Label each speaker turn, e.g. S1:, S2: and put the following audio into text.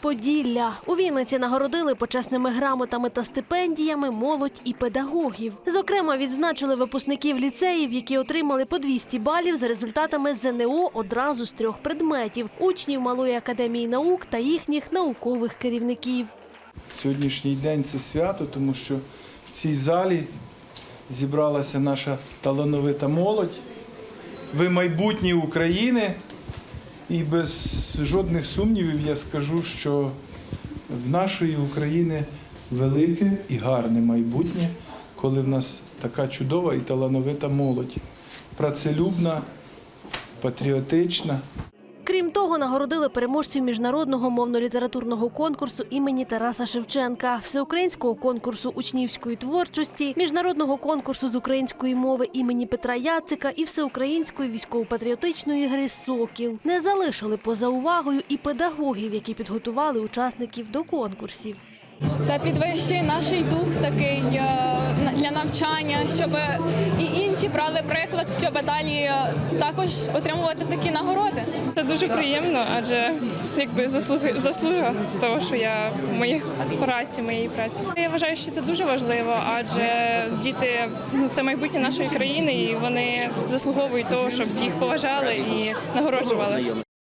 S1: Поділля. У Вінниці нагородили почесними грамотами та стипендіями молодь і педагогів. Зокрема, відзначили випускників ліцеїв, які отримали по 200 балів за результатами ЗНО одразу з трьох предметів учнів Малої академії наук та їхніх наукових керівників.
S2: Сьогоднішній день це свято, тому що в цій залі зібралася наша талановита молодь. Ви майбутнє України. І без жодних сумнівів я скажу, що в нашої України велике і гарне майбутнє, коли в нас така чудова і талановита молодь. Працелюбна, патріотична.
S1: Крім того, нагородили переможців міжнародного мовно-літературного конкурсу імені Тараса Шевченка, всеукраїнського конкурсу учнівської творчості, міжнародного конкурсу з української мови імені Петра Яцика і всеукраїнської військово-патріотичної гри Сокіл. Не залишили поза увагою і педагогів, які підготували учасників до конкурсів.
S3: Це підвищує наш дух такий е, для навчання, щоб і інші брали приклад, щоб далі е, також отримувати такі нагороди.
S4: Це дуже приємно, адже якби заслуги заслуга того, що я в моїй праці, моєї праці. Я вважаю, що це дуже важливо, адже діти ну це майбутнє нашої країни, і вони заслуговують того, щоб їх поважали і нагороджували.